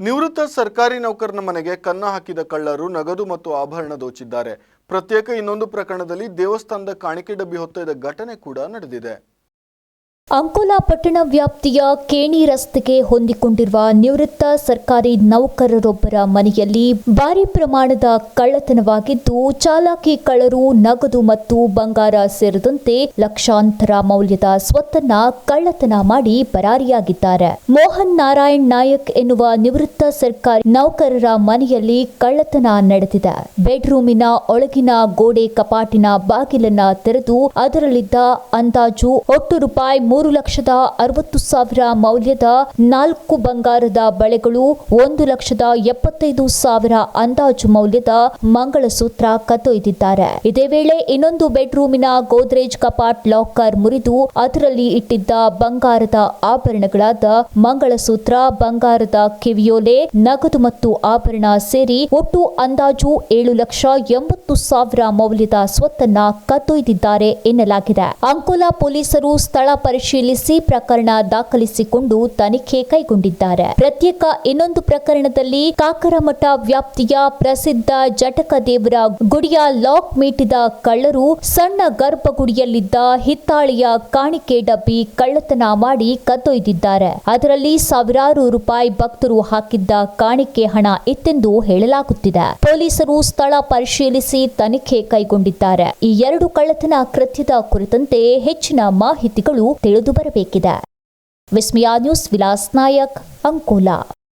ನಿವೃತ್ತ ಸರ್ಕಾರಿ ನೌಕರನ ಮನೆಗೆ ಕನ್ನ ಹಾಕಿದ ಕಳ್ಳರು ನಗದು ಮತ್ತು ಆಭರಣ ದೋಚಿದ್ದಾರೆ. ಪ್ರತ್ಯೇಕ ಇನ್ನೊಂದು ಪ್ರಕರಣದಲ್ಲಿ ದೇವಸ್ಥಾನದ ಕಾಣಿಕೆ ಡಬ್ಬಿ ಹೊತ್ತೊಯ್ದ ಘಟನೆ ಕೂಡ ನಡೆದಿದೆ. ಅಂಕೋಲಾ ಪಟ್ಟಣ ವ್ಯಾಪ್ತಿಯ ಕೇಣಿ ರಸ್ತೆಗೆ ಹೊಂದಿಕೊಂಡಿರುವ ನಿವೃತ್ತ ಸರ್ಕಾರಿ ನೌಕರರೊಬ್ಬರ ಮನೆಯಲ್ಲಿ ಭಾರಿ ಪ್ರಮಾಣದ ಕಳ್ಳತನವಾಗಿದ್ದು, ಚಾಲಾಕಿ ಕಳ್ಳರು, ನಗದು ಮತ್ತು ಬಂಗಾರ ಸೇರಿದಂತೆ ಲಕ್ಷಾಂತರ ಮೌಲ್ಯದ ಸ್ವತ್ತನ್ನ ಕಳ್ಳತನ ಮಾಡಿ ಪರಾರಿಯಾಗಿದ್ದಾರೆ. ಮೋಹನ್ ನಾರಾಯಣ್ ನಾಯಕ್ ಎನ್ನುವ ನಿವೃತ್ತ ಸರ್ಕಾರಿ ನೌಕರರ ಮನೆಯಲ್ಲಿ ಕಳ್ಳತನ ನಡೆದಿದೆ. ಬೆಡ್ರೂಮಿನ ಒಳಗಿನ ಗೋಡೆ ಕಪಾಟಿನ ಬಾಗಿಲನ್ನ ತೆರೆದು ಅದರಲ್ಲಿದ್ದ ಅಂದಾಜು ಒಟ್ಟು ರೂಪಾಯಿ ಮೂರು ಲಕ್ಷದ ಅರವತ್ತು ಸಾವಿರ ಮೌಲ್ಯದ ನಾಲ್ಕು ಬಂಗಾರದ ಬಳೆಗಳು, ಒಂದು ಲಕ್ಷದ ಎಪ್ಪತ್ತೈದು ಸಾವಿರ ಅಂದಾಜು ಮೌಲ್ಯದ ಮಂಗಳಸೂತ್ರ ಕತ್ತೊಯ್ದಿದ್ದಾರೆ. ಇದೇ ವೇಳೆ ಇನ್ನೊಂದು ಬೆಡ್ರೂಮಿನ ಗೋದ್ರೇಜ್ ಕಪಾಟ್ ಲಾಕರ್ ಮುರಿದು ಅದರಲ್ಲಿ ಇಟ್ಟಿದ್ದ ಬಂಗಾರದ ಆಭರಣಗಳಾದ ಮಂಗಳಸೂತ್ರ, ಬಂಗಾರದ ಕಿವಿಯೋಲೆ, ನಗದು ಮತ್ತು ಆಭರಣ ಸೇರಿ ಒಟ್ಟು ಅಂದಾಜು ಏಳು ಲಕ್ಷ ಎಂಬತ್ತು ಸಾವಿರ ಮೌಲ್ಯದ ಸ್ವತ್ತನ್ನ ಕದ್ದೊಯ್ದಿದ್ದಾರೆ ಎನ್ನಲಾಗಿದೆ. ಅಂಕೋಲಾ ಪೊಲೀಸರು ಸ್ಥಳ ಪರಿಶೀಲಿಸಿ ಪ್ರಕರಣ ದಾಖಲಿಸಿಕೊಂಡು ತನಿಖೆ ಕೈಗೊಂಡಿದ್ದಾರೆ. ಪ್ರತ್ಯೇಕ ಇನ್ನೊಂದು ಪ್ರಕರಣದಲ್ಲಿ ಕಾಕರಮಠ ವ್ಯಾಪ್ತಿಯ ಪ್ರಸಿದ್ಧ ಜಟಕ ದೇವರ ಗುಡಿಯ ಲಾಕ್ ಮೀಟಿದ ಕಳ್ಳರು ಸಣ್ಣ ಗರ್ಭಗುಡಿಯಲ್ಲಿದ್ದ ಹಿತ್ತಾಳೆಯ ಕಾಣಿಕೆ ಡಬ್ಬಿ ಕಳ್ಳತನ ಮಾಡಿ ಕದ್ದೊಯ್ದಿದ್ದಾರೆ. ಅದರಲ್ಲಿ ಸಾವಿರಾರು ರೂಪಾಯಿ ಭಕ್ತರು ಹಾಕಿದ್ದ ಕಾಣಿಕೆ ಹಣ ಇತ್ತೆಂದು ಹೇಳಲಾಗುತ್ತಿದೆ. ಪೊಲೀಸರು ಸ್ಥಳ ಪರಿಶೀಲಿಸಿ ತನಿಖೆ ಕೈಗೊಂಡಿದ್ದಾರೆ. ಈ ಎರಡು ಕಳ್ಳತನ ಕೃತ್ಯದ ಕುರಿತಂತೆ ಹೆಚ್ಚಿನ ಮಾಹಿತಿಗಳು ತಿಳಿದು ಬರಬೇಕಿದೆ ವಿಸ್ಮಯ ನ್ಯೂಸ್ ವಿಲಾಸ್ ನಾಯಕ್ ಅಂಕೋಲಾ.